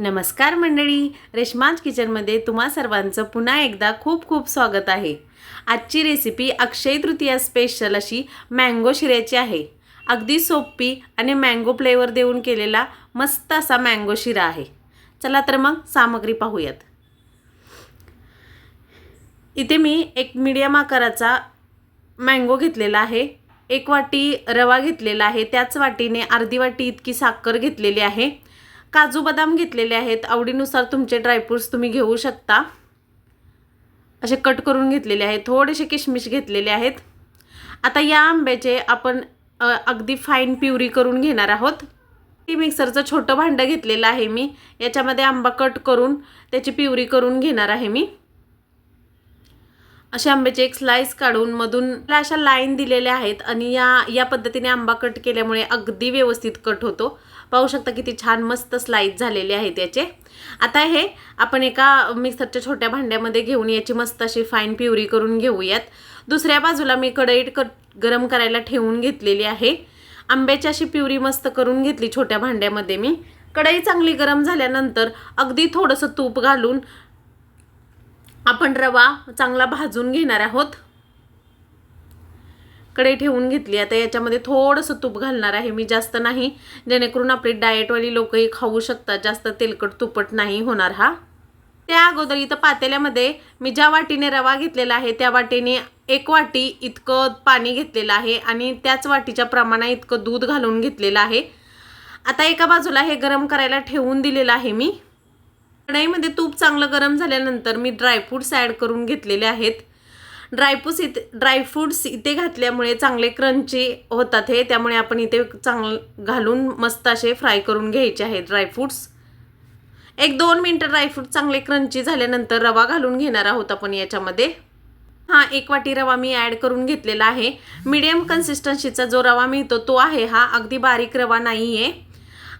नमस्कार मंडळी रेश्माज किचनमध्ये तुम्हा सर्वांचं पुन्हा एकदा खूप खूप स्वागत आहे. आजची रेसिपी अक्षय तृतीया स्पेशल अशी मँगो शिऱ्याची आहे. अगदी सोपी आणि मँगो फ्लेवर देऊन केलेला मस्त असा मँगो शिरा आहे. चला तर मग सामग्री पाहूयात. इथे मी एक मीडियम आकाराचा मँगो घेतलेला आहे. एक वाटी रवा घेतलेला आहे. त्याच वाटीने अर्धी वाटी इतकी साखर घेतलेली आहे. काजू बदाम घेतलेले आहेत. आवडीनुसार तुमचे ड्रायफ्रूट्स तुम्ही घेऊ शकता. असे कट करून घेतलेले आहेत. थोडेसे किशमिश घेतलेले आहेत. आता या आंब्याचे आपण अगदी फाईन प्युरी करून घेणार आहोत. ती मिक्सरचं छोटं भांडं घेतलेलं आहे मी. याच्यामध्ये आंबा कट करून त्याची प्युरी करून घेणार आहे मी. अशा आंब्याचे एक स्लाइस काढून मधून अशा लाईन दिलेल्या आहेत आणि या या पद्धतीने आंबा कट केल्यामुळे अगदी व्यवस्थित कट होतो. पाहू शकता किती छान मस्त स्लाइस झालेले आहेत याचे. आता हे आपण एका मिक्सरच्या छोट्या भांड्यामध्ये घेऊन याची मस्त अशी फाईन प्युरी करून घेऊयात. दुसऱ्या बाजूला मी कढईत क गरम करायला ठेवून घेतलेली आहे. आंब्याची अशी प्युरी मस्त करून घेतली छोट्या भांड्यामध्ये मी. कढई चांगली गरम झाल्यानंतर अगदी थोडंसं तूप घालून आपण रवा चांगला भाजून घेणार आहोत. कडे ठेवून घेतली. आता याच्यामध्ये थोडंसं तूप घालणार आहे. मी जास्त नाही. जेणेकरून आपली डाएटवाली लोकही खाऊ शकतात. जास्त तेलकट तुपट नाही होणार हा. त्या अगोदर इथं पातेल्यामध्ये मी ज्या वाटीने रवा घेतलेला आहे त्या वाटीने एक वाटी इतकं पाणी घेतलेलं आहे आणि त्याच वाटीच्या प्रमाणा इतकं दूध घालून घेतलेलं आहे. आता एका बाजूला हे गरम करायला ठेवून दिलेलं आहे मी. कढाईमध्ये तूप चांगलं गरम झाल्यानंतर मी ड्रायफ्रूट्स ॲड करून घेतलेले आहेत. ड्रायफ्रूट्स इथे ड्रायफ्रूट्स इथे घातल्यामुळे चांगले क्रंची होतात हे. त्यामुळे आपण इथे चांगलं घालून मस्त असे फ्राय करून घ्यायचे आहेत ड्रायफ्रूट्स एक दोन मिनटं ड्रायफ्रूट चांगले क्रंची झाल्यानंतर रवा घालून घेणार आहोत आपण याच्यामध्ये. हां एक वाटी रवा मी ॲड करून घेतलेला आहे. मीडियम कन्सिस्टन्सीचा जो रवा मिळतो तो आहे हा. अगदी बारीक रवा नाही आहे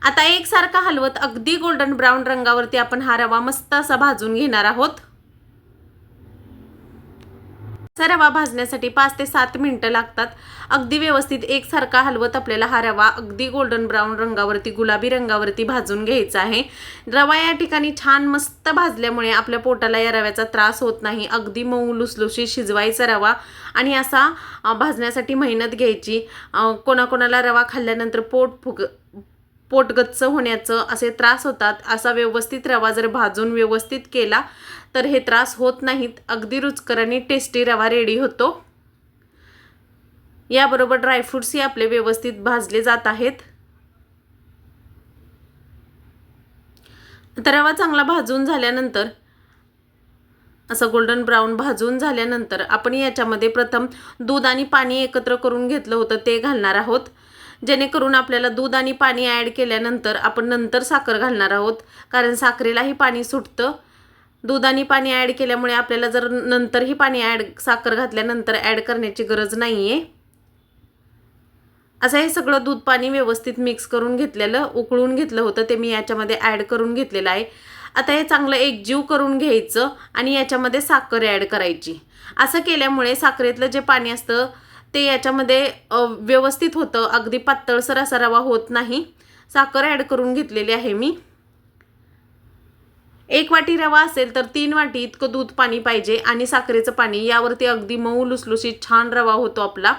आता एकसारखा हलवत अगदी गोल्डन ब्राऊन रंगावरती आपण हा रवा मस्त असा भाजून घेणार आहोत. असा रवा भाजण्यासाठी पाच ते सात मिनटं लागतात. अगदी व्यवस्थित एकसारखा हलवत आपल्याला हा रवा अगदी गोल्डन ब्राऊन रंगावरती गुलाबी रंगावरती भाजून घ्यायचा आहे. रवा या ठिकाणी छान मस्त भाजल्यामुळे आपल्या पोटाला या रव्याचा त्रास होत नाही. अगदी मऊ लुसलुशी शिजवायचा रवा आणि असा भाजण्यासाठी मेहनत घ्यायची. कोणाकोणाला रवा खाल्ल्यानंतर पोट फुग पोटगच्च होण्याचं असे त्रास होतात असा व्यवस्थित रवा जर भाजून व्यवस्थित केला तर हे त्रास होत नाहीत. अगदी रुचकर आणि टेस्टी रवा रेडी होतो. याबरोबर ड्रायफ्रुट्सही आपले व्यवस्थित भाजले जात आहेत. तर रवा चांगला भाजून झाल्यानंतर असं गोल्डन ब्राऊन भाजून झाल्यानंतर आपण याच्यामध्ये प्रथम दूध आणि पाणी एकत्र करून घेतलं होतं ते घालणार आहोत. जेणेकरून आपल्याला दूध आणि पाणी ॲड केल्यानंतर आपण नंतर साखर घालणार आहोत. कारण साखरेलाही पाणी सुटतं. दूध आणि पाणी ॲड केल्यामुळे आपल्याला जर नंतरही पाणी ॲड साखर घातल्यानंतर ॲड करण्याची गरज नाही आहे असं हे सगळं दूध पाणी व्यवस्थित मिक्स करून घेतलेलं उकळून घेतलं होतं. ते मी याच्यामध्ये ॲड करून घेतलेलं आहे. आता हे चांगलं एकजीव करून घ्यायचं आणि याच्यामध्ये साखर ॲड करायची. असं केल्यामुळे साखरेतलं जे पाणी असतं ते याच्यामध्ये व्यवस्थित होतं. अगदी पातळसर असा रवा होत नाही. साखर ॲड करून घेतलेली आहे मी. एक वाटी रवा असेल तर तीन वाटी इतकं दूध पाणी पाहिजे आणि साखरेचं पाणी. यावरती अगदी मऊ लुसलुशीत छान रवा होतो आपला.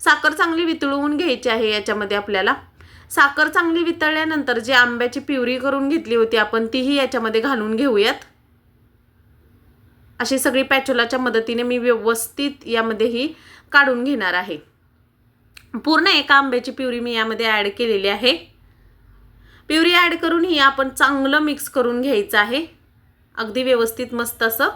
साखर चांगली वितळवून घ्यायची आहे याच्यामध्ये आपल्याला. साखर चांगली वितळल्यानंतर जी आंब्याची प्युरी करून घेतली होती आपण तीही याच्यामध्ये घालून घेऊयात. अशी सगळी पॅचोलाच्या मदतीने मी व्यवस्थित यामध्येही काढून घेणार आहे. पूर्ण एका आंब्याची प्युरी मी यामध्ये ॲड केलेली आहे. प्युरी ॲड करून ही आपण चांगलं मिक्स करून घ्यायचं आहे. अगदी व्यवस्थित मस्त असं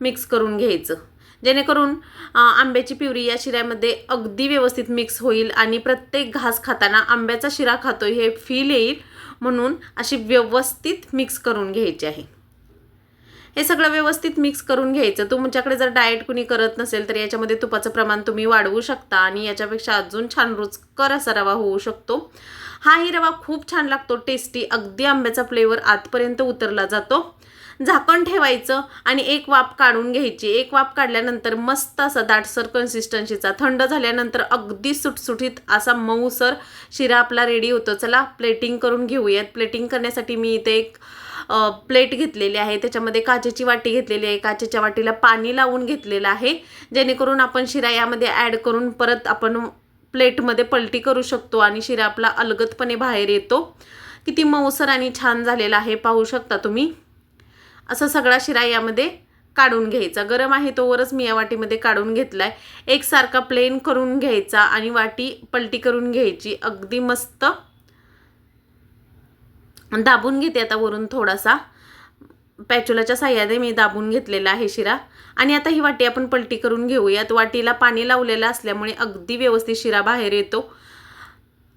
मिक्स करून घ्यायचं. जेणेकरून आंब्याची प्युरी या शिऱ्यामध्ये अगदी व्यवस्थित मिक्स होईल आणि प्रत्येक घास खाताना आंब्याचा शिरा खातो हे फील येईल म्हणून अशी व्यवस्थित मिक्स करून घ्यायची आहे. हे सगळं व्यवस्थित मिक्स करून घ्यायचं. तुमच्याकडे जर डाएट कुणी करत नसेल तर याच्यामध्ये तुपाचं प्रमाण तुम्ही वाढवू शकता आणि याच्यापेक्षा अजून छान रुचकर असा रवा होऊ शकतो. हाही रवा खूप छान लागतो टेस्टी अगदी आंब्याचा फ्लेवर आतपर्यंत उतरला जातो. झाकण ठेवायचं आणि एक वाफ काढून घ्यायची. एक वाफ काढल्यानंतर मस्त असा दाटसर कन्सिस्टन्सीचा थंड झाल्यानंतर अगदी सुटसुटीत असा मऊसर शिरा आपला रेडी होतो. चला प्लेटिंग करून घेऊयात. प्लेटिंग करण्यासाठी मी इथे एक प्लेट घेतलेली आहे. त्याच्यामध्ये काचेची वाटी घेतलेली आहे. काचेच्या वाटीला पाणी लावून घेतलेलं आहे. जेणेकरून आपण शिरा यामध्ये ॲड करून परत आपण प्लेटमध्ये पलटी करू शकतो आणि शिरा आपला अलगदपणे बाहेर येतो. किती मऊसर आणि छान झालेला आहे. पाहू शकता तुम्ही. असं सगळा शिरा यामध्ये काढून घ्यायचा. गरम आहे तोवरच मी या वाटीमध्ये काढून घेतला आहे एकसारखा प्लेन करून घ्यायचा आणि वाटी पलटी करून घ्यायची. अगदी मस्त. दाबून घेते आता वरून थोडासा. पॅचुलाच्या साह्याने मी दाबून घेतलेला आहे शिरा. आणि आता ही वाटी आपण पलटी करून घेऊयात. वाटीला पाणी लावलेलं असल्यामुळे अगदी व्यवस्थित शिरा बाहेर येतो.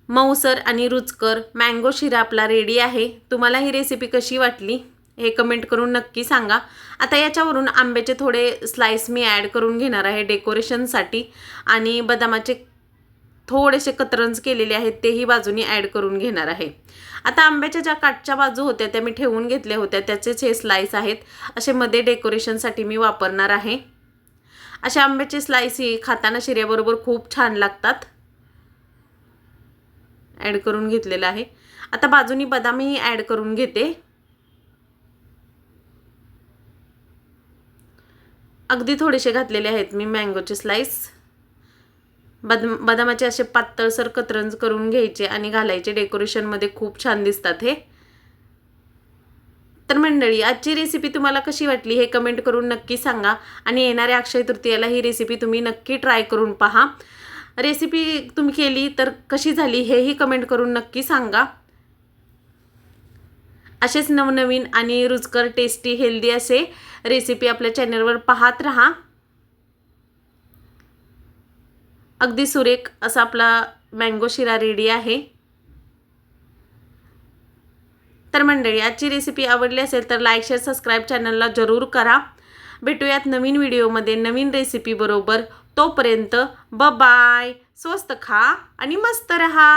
मऊसर आणि रुचकर मँगो शिरा आपला रेडी आहे. तुम्हाला ही रेसिपी कशी वाटली? हे कमेंट करून नक्की सांगा. आता याच्यावरून आंब्याचे थोडे स्लाइस मी ॲड करून घेणार आहे डेकोरेशनसाठी आणि बदामाचे थोडेसे कतरन्स केलेले आहेत तेही बाजूनी ॲड करून घेणार आहे. आता आंब्याच्या ज्या काठच्या बाजू होत्या त्या मी ठेवून घेतल्या होत्या. त्याचेच हे स्लाईस आहेत. असे मध्ये डेकोरेशनसाठी मी वापरणार आहे. असे आंब्याचे स्लाईस ही खाताना शिऱ्याबरोबर खूप छान लागतात. ॲड करून घेतलेलं आहे. आता बाजूनी बदामही ॲड करून घेते. अगदी थोडेसे घातलेले आहेत मी मँगोचे स्लाईस बद बदामाचे असे पातळसर कतरंज करून घ्यायचे आणि घालायचे. डेकोरेशनमध्ये खूप छान दिसतात हे. तर मंडळी आजची रेसिपी तुम्हाला कशी वाटली हे कमेंट करून नक्की सांगा. आणि येणाऱ्या अक्षय तृतीयाला ही रेसिपी तुम्ही नक्की ट्राय करून पहा. रेसिपी तुम्ही केली तर कशी झाली हेही कमेंट करून नक्की सांगा. असेच नवनवीन आणि रुचकर टेस्टी हेल्दी असे रेसिपी आपल्या चॅनलवर पाहत राहा. अगदी सुरेख असा आपला मँगो शिरा रेडी आहे. तर मंडळी आजची रेसिपी आवडली असेल तर लाईक शेअर सबस्क्राईब चॅनलला जरूर करा. भेटूयात नवीन व्हिडिओमध्ये नवीन रेसिपीबरोबर तोपर्यंत ब बाय स्वस्त खा आणि मस्त रहा.